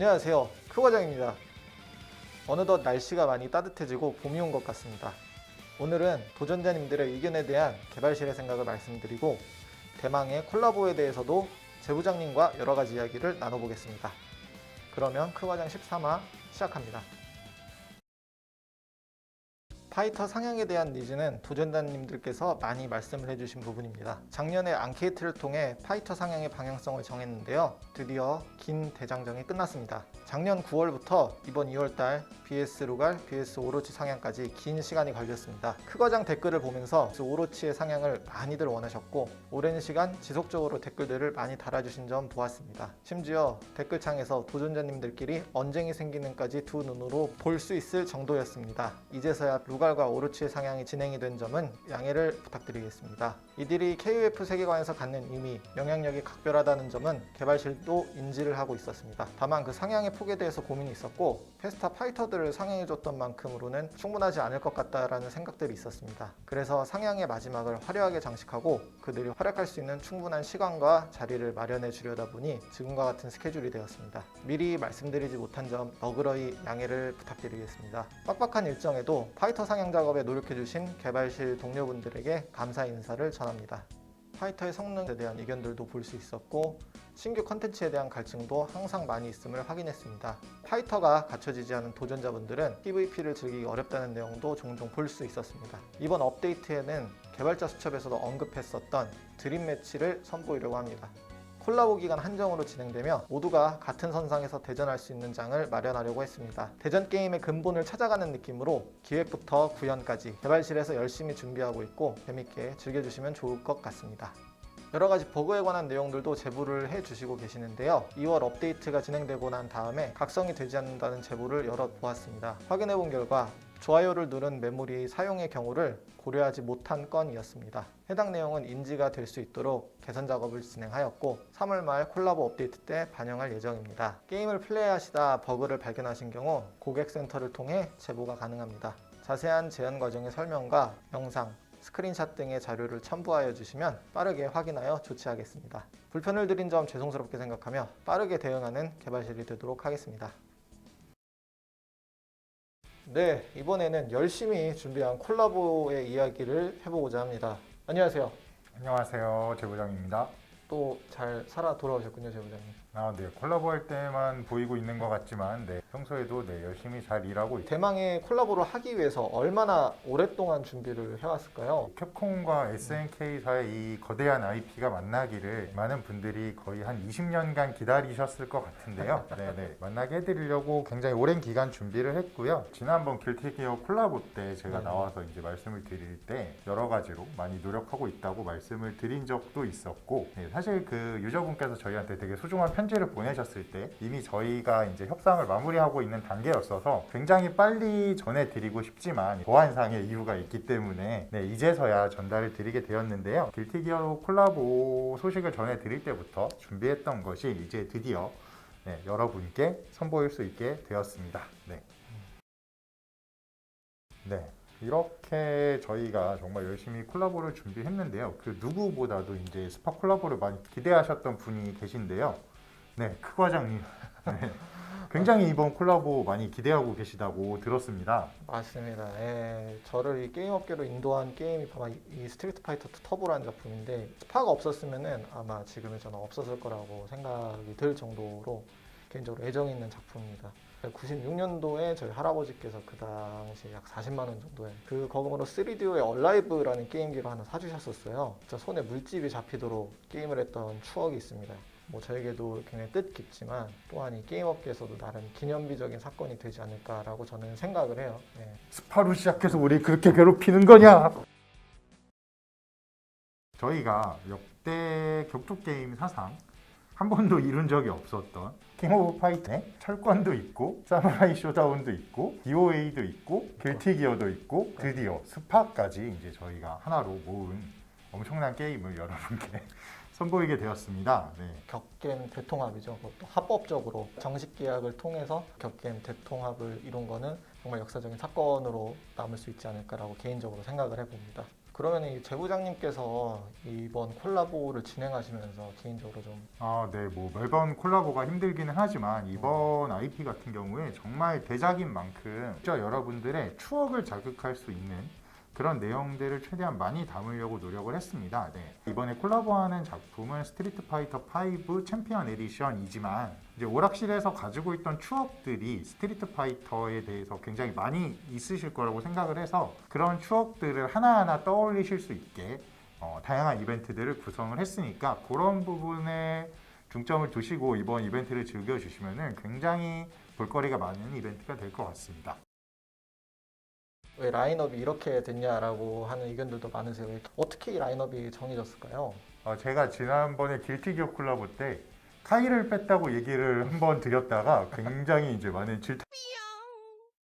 안녕하세요. 크과장입니다. 어느덧 날씨가 많이 따뜻해지고 봄이 온 것 같습니다. 오늘은 도전자님들의 의견에 대한 개발실의 생각을 말씀드리고 대망의 콜라보에 대해서도 제부장님과 여러 가지 이야기를 나눠보겠습니다. 그러면 크과장 13화 시작합니다. 파이터 상향에 대한 니즈는 도전자님들께서 많이 말씀을 해주신 부분입니다. 작년에 앙케이트를 통해 파이터 상향의 방향성을 정했는데요. 드디어 긴 대장정이 끝났습니다. 작년 9월부터 이번 2월달 BS 루갈, BS 오로치 상향까지 긴 시간이 걸렸습니다. 크과장 댓글을 보면서 그 오로치의 상향을 많이들 원하셨고 오랜 시간 지속적으로 댓글들을 많이 달아주신 점 보았습니다. 심지어 댓글창에서 도전자님들끼리 언쟁이 생기는까지 두 눈으로 볼 수 있을 정도였습니다. 이제서야 루갈 과 오로치의 상향이 진행이 된 점은 양해를 부탁드리겠습니다. 이들이 KOF 세계관에서 갖는 의미, 영향력이 각별하다는 점은 개발실도 인지를 하고 있었습니다. 다만 그 상향의 폭에 대해서 고민이 있었고 페스타 파이터들을 상향해줬던 만큼으로는 충분하지 않을 것 같다라는 생각들이 있었습니다. 그래서 상향의 마지막을 화려하게 장식하고 그들이 활약할 수 있는 충분한 시간과 자리를 마련해 주려다 보니 지금과 같은 스케줄이 되었습니다. 미리 말씀드리지 못한 점 너그러이 양해를 부탁드리겠습니다. 빡빡한 일정에도 파이터 상향 작업에 노력해주신 개발실 동료분들에게 감사 인사를 전합니다. 파이터의 성능에 대한 의견들도 볼 수 있었고 신규 컨텐츠에 대한 갈증도 항상 많이 있음을 확인했습니다. 파이터가 갖춰지지 않은 도전자분들은 PVP를 즐기기 어렵다는 내용도 종종 볼 수 있었습니다. 이번 업데이트에는 개발자 수첩에서도 언급했었던 드림 매치를 선보이려고 합니다. 콜라보 기간 한정으로 진행되며 모두가 같은 선상에서 대전할 수 있는 장을 마련하려고 했습니다. 대전 게임의 근본을 찾아가는 느낌으로 기획부터 구현까지 개발실에서 열심히 준비하고 있고 재밌게 즐겨주시면 좋을 것 같습니다. 여러 가지 버그에 관한 내용들도 제보를 해주시고 계시는데요. 2월 업데이트가 진행되고 난 다음에 각성이 되지 않는다는 제보를 여러 보았습니다. 확인해 본 결과 좋아요를 누른 메모리 사용의 경우를 고려하지 못한 건이었습니다. 해당 내용은 인지가 될 수 있도록 개선 작업을 진행하였고 3월 말 콜라보 업데이트 때 반영할 예정입니다. 게임을 플레이하시다 버그를 발견하신 경우 고객센터를 통해 제보가 가능합니다. 자세한 제한 과정의 설명과 영상, 스크린샷 등의 자료를 첨부하여 주시면 빠르게 확인하여 조치하겠습니다. 불편을 드린 점 죄송스럽게 생각하며 빠르게 대응하는 개발실이 되도록 하겠습니다. 네, 이번에는 열심히 준비한 콜라보의 이야기를 해보고자 합니다. 안녕하세요. 안녕하세요. 제부장입니다. 또 잘 살아 돌아오셨군요, 제부장님. 아, 네. 콜라보 할 때만 보이고 있는 것 같지만, 네. 평소에도 네, 열심히 잘 일하고 있고. 대망의 콜라보를 하기 위해서 얼마나 오랫동안 준비를 해왔을까요? 캡콤과 SNK사의 이 거대한 IP가 만나기를 많은 분들이 거의 한 20년간 기다리셨을 것 같은데요. 네네. 만나게 해드리려고 굉장히 오랜 기간 준비를 했고요. 지난번 길티기어 콜라보 때 제가 네. 나와서 이제 말씀을 드릴 때 여러 가지로 많이 노력하고 있다고 말씀을 드린 적도 있었고, 네, 사실 그 유저분께서 저희한테 되게 소중한 편지를 보내셨을 때 이미 저희가 이제 협상을 마무리하고 있는 단계였어서 굉장히 빨리 전해드리고 싶지만 보안상의 이유가 있기 때문에 네, 이제서야 전달을 드리게 되었는데요. 길티기어로 콜라보 소식을 전해드릴 때부터 준비했던 것이 이제 드디어 네, 여러분께 선보일 수 있게 되었습니다. 네. 네. 이렇게 저희가 정말 열심히 콜라보를 준비했는데요. 그 누구보다도 이제 스파 콜라보를 많이 기대하셨던 분이 계신데요. 네, 크 과장님. 네. 굉장히 이번 콜라보 많이 기대하고 계시다고 들었습니다. 맞습니다. 예, 저를 이 게임 업계로 인도한 게임이 바로 이- 이 스트리트 파이터 2 터보라는 작품인데 스파가 없었으면은 아마 지금의 저는 없었을 거라고 생각이 들 정도로 개인적으로 애정 있는 작품입니다. 96년도에 저희 할아버지께서 그 당시에 약 40만 원 정도에 그 거금으로 3DO의 얼라이브라는 게임기를 하나 사주셨었어요. 진짜 손에 물집이 잡히도록 게임을 했던 추억이 있습니다. 뭐 저에게도 굉장히 뜻깊지만 또한 이 게임 업계에서도 나름 기념비적인 사건이 되지 않을까라고 저는 생각을 해요. 네. 스파로 시작해서 우리 그렇게 괴롭히는 거냐? 저희가 역대 격투 게임 사상 한 번도 이룬 적이 없었던 킹 오브 파이터의 철권도 있고 사무라이 쇼다운도 있고 DOA도 있고 길티 기어도 있고 드디어 스파까지 이제 저희가 하나로 모은 엄청난 게임을 여러분께 선보이게 되었습니다. 네. 격겜 대통합이죠. 그것도 합법적으로 정식 계약을 통해서 격겜 대통합을 이룬 거는 정말 역사적인 사건으로 남을 수 있지 않을까라고 개인적으로 생각을 해봅니다. 그러면 이 제부장님께서 이번 콜라보를 진행하시면서 개인적으로 좀 아, 네, 뭐 매번 콜라보가 힘들기는 하지만 이번 IP 같은 경우에 정말 대작인 만큼 진짜 여러분들의 추억을 자극할 수 있는 그런 내용들을 최대한 많이 담으려고 노력을 했습니다. 네. 이번에 콜라보하는 작품은 스트리트 파이터 5 챔피언 에디션이지만 이제 오락실에서 가지고 있던 추억들이 스트리트 파이터에 대해서 굉장히 많이 있으실 거라고 생각을 해서 그런 추억들을 하나하나 떠올리실 수 있게 어, 다양한 이벤트들을 구성을 했으니까 그런 부분에 중점을 두시고 이번 이벤트를 즐겨주시면 굉장히 볼거리가 많은 이벤트가 될 것 같습니다. 왜 라인업이 이렇게 됐냐라고 하는 의견들도 많으세요. 어떻게 이 라인업이 정해졌을까요? 어, 제가 지난번에 길티 기어 콜라보 때 카이를 뺐다고 얘기를 한번 드렸다가 굉장히 이제 많은 질타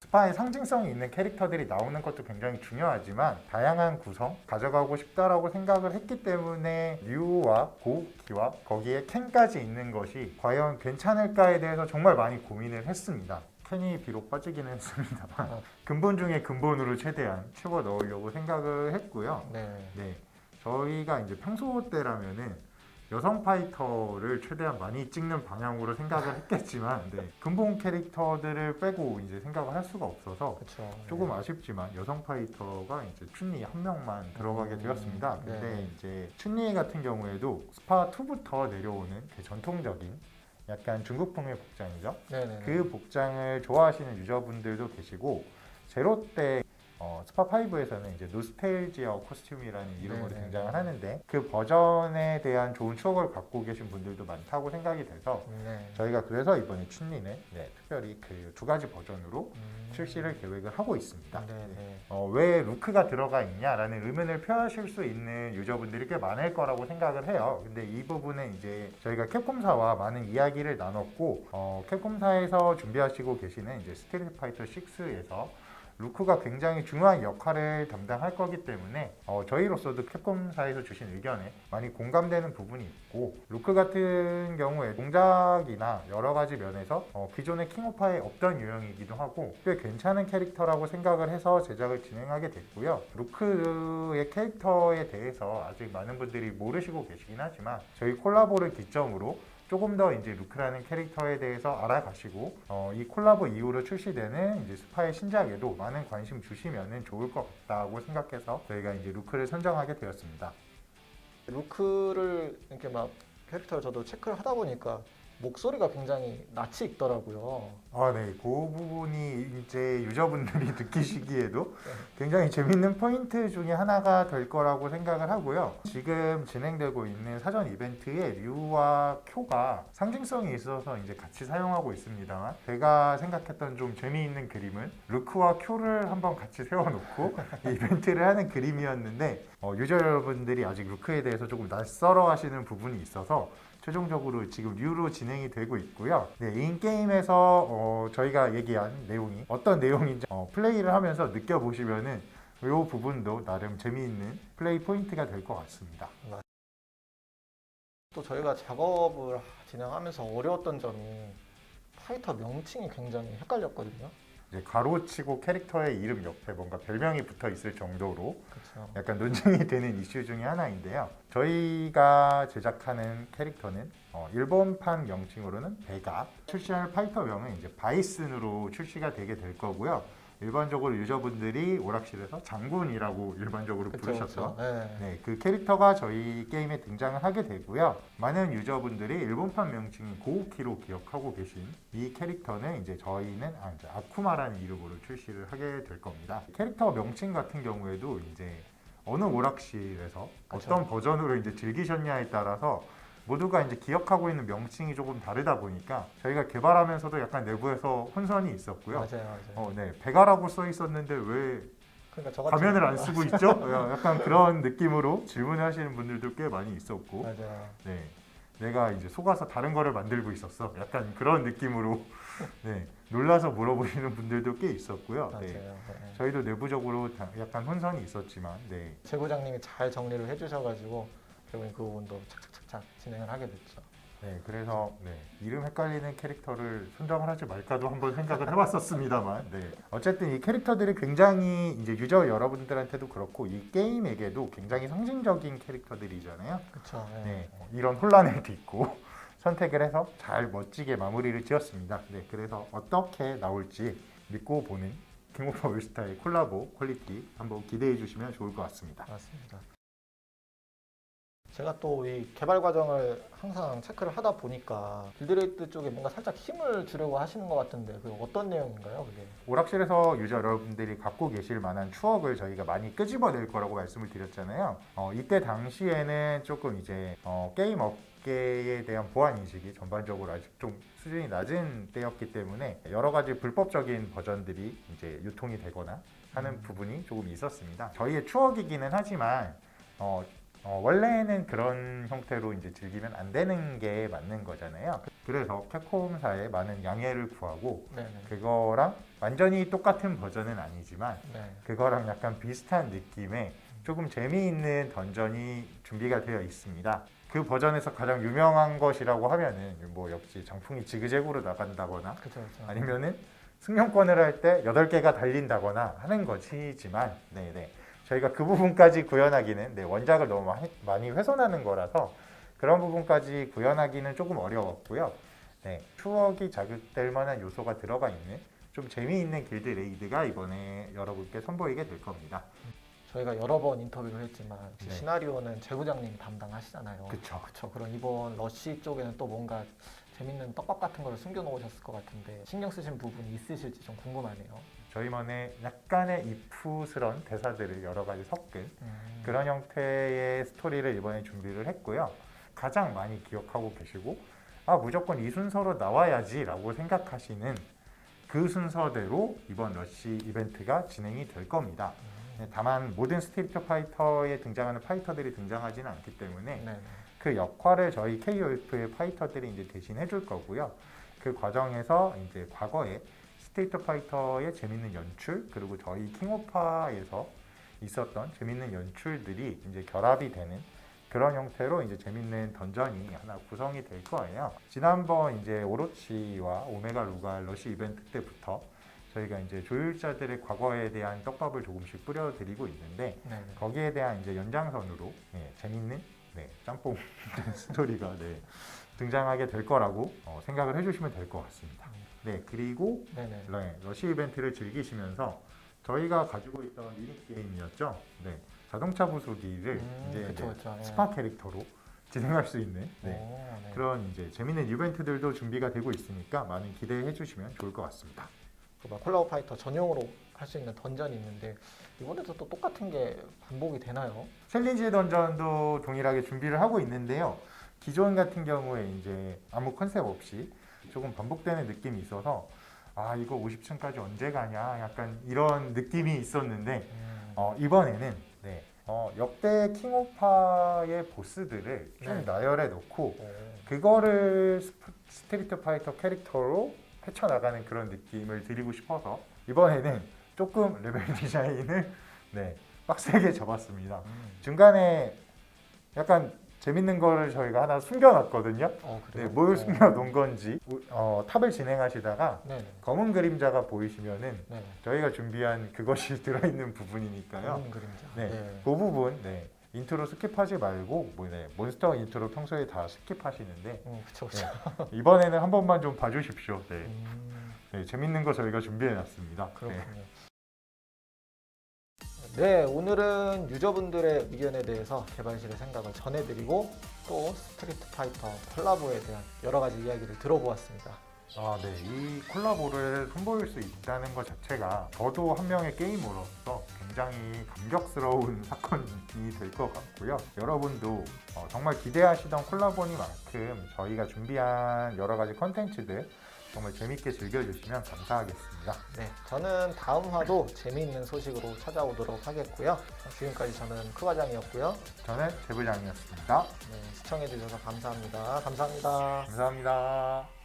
스파의 상징성이 있는 캐릭터들이 나오는 것도 굉장히 중요하지만 다양한 구성 가져가고 싶다라고 생각을 했기 때문에 류와 고키와 거기에 켄까지 있는 것이 과연 괜찮을까에 대해서 정말 많이 고민을 했습니다. 켄이 비록 빠지기는 했습니다만 아. 근본 중에 근본으로 최대한 채워 넣으려고 생각을 했고요. 네. 네, 저희가 이제 평소 때라면은 여성 파이터를 최대한 많이 찍는 방향으로 생각을 했겠지만, 네, 근본 캐릭터들을 빼고 이제 생각을 할 수가 없어서 그렇죠. 조금 아쉽지만 여성 파이터가 이제 춘리 한 명만 들어가게 음, 되었습니다. 근데 네. 이제 춘리 같은 경우에도 스파 2부터 내려오는 그 전통적인 약간 중국풍의 복장이죠. 네네. 그 복장을 좋아하시는 유저분들도 계시고 제로 때 어, 스파 5에서는 이제 노스텔지어 코스튬이라는 이름으로 네네. 등장을 하는데 그 버전에 대한 좋은 추억을 갖고 계신 분들도 많다고 생각이 돼서 네. 저희가 그래서 이번에 춘리는 네, 특별히 그 두 가지 버전으로 음. 출시를 계획을 하고 있습니다. 네네. 어, 왜 루크가 들어가 있냐라는 의문을 표하실 수 있는 유저분들이 꽤 많을 거라고 생각을 해요. 근데 이 부분은 이제 저희가 캡콤사와 많은 이야기를 나눴고 어, 캡콤사에서 준비하시고 계시는 이제 스트리트 파이터 6에서 루크가 굉장히 중요한 역할을 담당할 거기 때문에 어, 저희로서도 캡콤사에서 주신 의견에 많이 공감되는 부분이 있고 루크 같은 경우에 동작이나 여러 가지 면에서 어, 기존의 킹오파에 없던 유형이기도 하고 꽤 괜찮은 캐릭터라고 생각을 해서 제작을 진행하게 됐고요. 루크의 캐릭터에 대해서 아직 많은 분들이 모르시고 계시긴 하지만 저희 콜라보를 기점으로 조금 더 이제 루크라는 캐릭터에 대해서 알아가시고 어, 이 콜라보 이후로 출시되는 이제 스파의 신작에도 많은 관심 주시면 좋을 것 같다고 생각해서 저희가 이제 루크를 선정하게 되었습니다. 루크를 이렇게 막 캐릭터를 저도 체크를 하다 보니까 목소리가 굉장히 낯이 익더라고요. 아, 네. 그 부분이 이제 유저분들이 느끼시기에도 굉장히 재밌는 포인트 중에 하나가 될 거라고 생각을 하고요. 지금 진행되고 있는 사전 이벤트에 류와 쿄가 상징성이 있어서 이제 같이 사용하고 있습니다만 제가 생각했던 좀 재미있는 그림은 루크와 쿄를 한번 같이 세워놓고 이 이벤트를 하는 그림이었는데 어, 유저 여러분들이 아직 루크에 대해서 조금 낯설어 하시는 부분이 있어서 최종적으로 지금 류로 진행이 되고 있고요. 네, 인게임에서 어, 저희가 얘기한 내용이 어떤 내용인지 어, 플레이를 하면서 느껴보시면은 이 부분도 나름 재미있는 플레이 포인트가 될 것 같습니다. 또 저희가 작업을 진행하면서 어려웠던 점이 파이터 명칭이 굉장히 헷갈렸거든요. 이제 가로치고 캐릭터의 이름 옆에 뭔가 별명이 붙어 있을 정도로 그렇죠. 약간 논쟁이 되는 이슈 중에 하나인데요. 저희가 제작하는 캐릭터는 어, 일본판 명칭으로는 베가, 출시할 파이터명은 이제 바이슨으로 출시가 되게 될 거고요. 일반적으로 유저분들이 오락실에서 장군이라고 일반적으로 그렇죠. 부르셨던 네. 네, 그 캐릭터가 저희 게임에 등장을 하게 되고요. 많은 유저분들이 일본판 명칭인 고우키로 기억하고 계신 이 캐릭터는 이제 저희는 아, 이제 아쿠마라는 이름으로 출시를 하게 될 겁니다. 캐릭터 명칭 같은 경우에도 이제 어느 오락실에서. 어떤 버전으로 이제 즐기셨냐에 따라서 모두가 이제 기억하고 있는 명칭이 조금 다르다 보니까 저희가 개발하면서도 약간 내부에서 혼선이 있었고요. 맞아요, 맞아요. 어, 네, 베가라고 써 있었는데 왜 그러니까 가면을 안 쓰고 있죠? 약간 그런 느낌으로 질문하시는 분들도 꽤 많이 있었고, 맞아요. 네, 내가 이제 속아서 다른 거를 만들고 있었어. 약간 그런 느낌으로 네, 놀라서 물어보시는 분들도 꽤 있었고요. 맞아요. 네, 네. 저희도 내부적으로 다- 약간 혼선이 있었지만, 네, 제부장님이 잘 정리를 해주셔가지고 결국엔 그 부분도 착착착착 진행을 하게 됐죠. 네, 그래서 네, 이름 헷갈리는 캐릭터를 선정을 하지 말까도 한번 생각을 해봤었습니다만, 네. 어쨌든 이 캐릭터들이 굉장히 이제 유저 여러분들한테도 그렇고 이 게임에게도 굉장히 상징적인 캐릭터들이잖아요. 그렇죠. 네, 이런 혼란을 딛고 선택을 해서 잘 멋지게 마무리를 지었습니다. 네, 그래서 어떻게 나올지 믿고 보는 킹 오브 올스타의 콜라보 퀄리티 한번 기대해 주시면 좋을 것 같습니다. 맞습니다. 제가 또 이 개발 과정을 항상 체크를 하다 보니까 빌드레이트 쪽에 뭔가 살짝 힘을 주려고 하시는 것 같은데 그 어떤 내용인가요, 그게? 오락실에서 유저 여러분들이 갖고 계실 만한 추억을 저희가 많이 끄집어낼 거라고 말씀을 드렸잖아요. 어, 이때 당시에는 조금 이제 어, 게임 업계에 대한 보안 인식이 전반적으로 아직 좀 수준이 낮은 때였기 때문에 여러 가지 불법적인 버전들이 이제 유통이 되거나 하는 음. 부분이 조금 있었습니다. 저희의 추억이기는 하지만 어, 어, 원래는 그런 형태로 이제 즐기면 안 되는 게 맞는 거잖아요. 그래서 캡콤사에 많은 양해를 구하고 네네. 그거랑 완전히 똑같은 버전은 아니지만 네. 그거랑 약간 비슷한 느낌의 조금 재미있는 던전이 준비가 되어 있습니다. 그 버전에서 가장 유명한 것이라고 하면은 뭐 역시 장풍이 지그재그로 나간다거나 그렇죠, 그렇죠. 아니면은 승용권을 할 때 8개가 달린다거나 하는 것이지만 네네 저희가 그 부분까지 구현하기는 네, 원작을 너무 많이- 훼손하는 거라서 그런 부분까지 구현하기는 조금 어려웠고요. 네, 추억이 자극될 만한 요소가 들어가 있는 좀 재미있는 길드 레이드가 이번에 여러분께 선보이게 될 겁니다. 저희가 여러 번 인터뷰를 했지만 네. 시나리오는 재 부장님이 담당하시잖아요. 그쵸. 그렇죠. 그럼 이번 러시 쪽에는 또 뭔가 재밌는 떡밥 같은 걸 숨겨 놓으셨을 것 같은데 신경 쓰신 부분이 있으실지 좀 궁금하네요. 저희만의 약간의 이프스런 대사들을 여러 가지 섞은 음. 그런 형태의 스토리를 이번에 준비를 했고요. 가장 많이 기억하고 계시고 아 무조건 이 순서로 나와야지라고 생각하시는 그 순서대로 이번 러시 이벤트가 진행이 될 겁니다. 음. 네, 다만 모든 스트리트 파이터에 등장하는 파이터들이 등장하지는 않기 때문에 네. 그 역할을 저희 KOF의 파이터들이 이제 대신 해줄 거고요. 그 과정에서 이제 과거에 스트리트 파이터의 재밌는 연출 그리고 저희 킹오파에서 있었던 재밌는 연출들이 이제 결합이 되는 그런 형태로 이제 재밌는 던전이 하나 구성이 될 거예요. 지난번 이제 오로치와 오메가 루가 러시 이벤트 때부터 저희가 이제 조율자들의 과거에 대한 떡밥을 조금씩 뿌려드리고 있는데 네. 거기에 대한 이제 연장선으로 예, 재밌는 네, 짬뽕 스토리가 네, 등장하게 될 거라고 어, 생각을 해주시면 될 것 같습니다. 네 그리고 네네. 네, 러시 이벤트를 즐기시면서 저희가 가지고 있던 미니 게임이었죠. 네, 자동차 부수기를 음, 이제, 그쵸, 그쵸. 예. 스파 캐릭터로 진행할 수 있는 네, 오, 네. 그런 이제 재밌는 이벤트들도 준비가 되고 있으니까 많은 기대해 주시면 좋을 것 같습니다. 그막 콜라보 파이터 전용으로 할 수 있는 던전이 있는데 이번에도 또 똑같은 게 반복이 되나요? 챌린지 던전도 동일하게 준비를 하고 있는데요. 기존 같은 경우에 이제 아무 컨셉 없이 조금 반복되는 느낌이 있어서 아 이거 50층까지 언제 가냐 약간 이런 느낌이 있었는데 음. 어, 이번에는 네, 어, 역대 킹오파의 보스들을 좀 네. 나열해 놓고 오. 그거를 스프- 스트리트 파이터 캐릭터로 헤쳐나가는 그런 느낌을 드리고 싶어서 이번에는 조금 레벨 디자인을 네, 빡세게 잡았습니다. 음. 중간에 약간 재밌는 거를 저희가 하나 숨겨놨거든요. 어, 네? 뭘 어. 숨겨놓은 건지 어, 탑을 진행하시다가 네네. 검은 그림자가 보이시면은 네네. 저희가 준비한 그것이 들어있는 부분이니까요. 검은 그림자. 네, 네. 그 부분 네, 인트로 스킵하지 말고 뭐, 네, 몬스터 인트로 평소에 다 스킵하시는데 음, 그쵸, 그쵸. 이번에는 한 번만 좀 봐주십시오. 네, 음, 네, 재밌는 거 저희가 준비해놨습니다. 그렇군요. 네. 네, 오늘은 유저분들의 의견에 대해서 개발실의 생각을 전해드리고 또 스트리트 파이터 콜라보에 대한 여러 가지 이야기를 들어보았습니다. 아, 네. 이 콜라보를 선보일 수 있다는 것 자체가 저도 한 명의 게이머로서 굉장히 감격스러운 사건이 될 것 같고요. 여러분도 어, 정말 기대하시던 콜라보니만큼 저희가 준비한 여러 가지 컨텐츠들 정말 재밌게 즐겨주시면 감사하겠습니다. 네, 저는 다음 화도 재미있는 소식으로 찾아오도록 하겠고요. 지금까지 저는 크과장이었고요. 저는 제부장이었습니다. 네, 시청해주셔서 감사합니다. 감사합니다. 감사합니다.